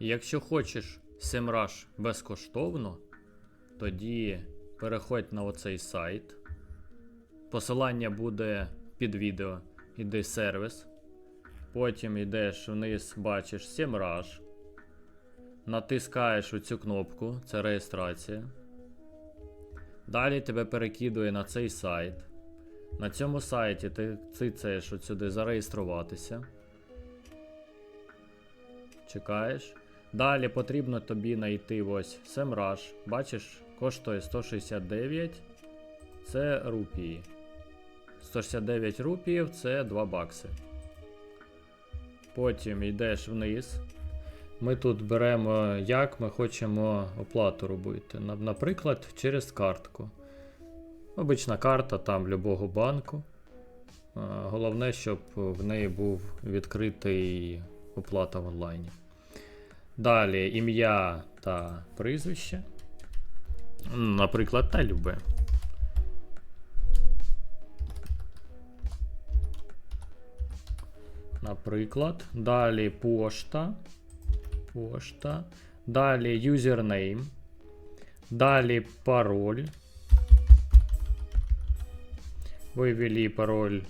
Якщо хочеш SEMrush безкоштовно, тоді переходь на оцей сайт. Посилання буде під відео. Іди сервіс. Потім йдеш вниз, бачиш SEMrush. Натискаєш оцю кнопку, це реєстрація. Далі тебе перекидує на цей сайт. На цьому сайті ти цицаєш от сюди зареєструватися. Чекаєш. Далі потрібно тобі знайти ось SEMrush. Бачиш, коштує 169. Це рупії. 169 рупіїв це 2 бакси. Потім йдеш вниз. Ми тут беремо, як ми хочемо оплату робити. Наприклад, через картку. Обична карта там любого банку. Головне, щоб в неї був відкритий оплата в онлайні. Далі ім'я та прізвище. Наприклад, та любе. Наприклад, далі пошта. Пошта. Далі username. Далі пароль. Ви пароль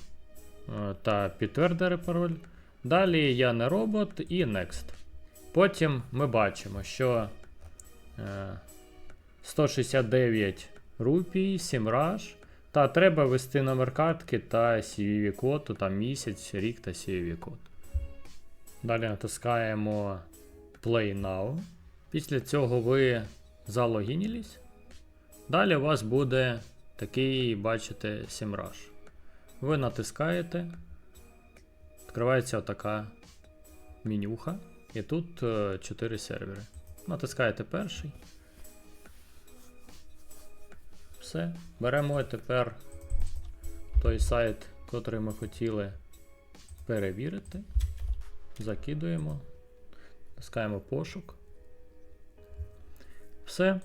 е, та підтвердили пароль. Далі я не робот і next. Потім ми бачимо, що е, 169 рупій, 7 раш. Та треба ввести номер картки та CVV код, то там місяць, рік та CVV код. Далі натискаємо Play Now. Після цього ви залогінілись. Далі у вас буде такий, бачите, SEMrush. Ви натискаєте, відкривається отака менюха. І тут 4 сервери. Натискаєте перший. Все. Беремо тепер той сайт, котрий ми хотіли перевірити. Закидуємо. Натискаємо пошук. Все.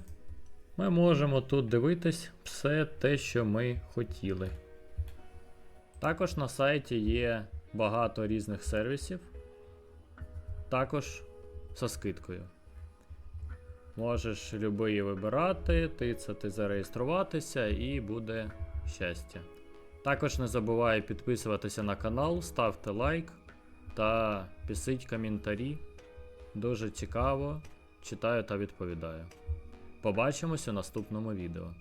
Ми можемо тут дивитись все те, що ми хотіли. Також на сайті є багато різних сервісів. Також со скидкою. Можеш любий вибирати, тицяти зареєструватися і буде щастя. Також не забувай підписуватися на канал, ставте лайк та писіть коментарі. Дуже цікаво, читаю та відповідаю. Побачимось у наступному відео.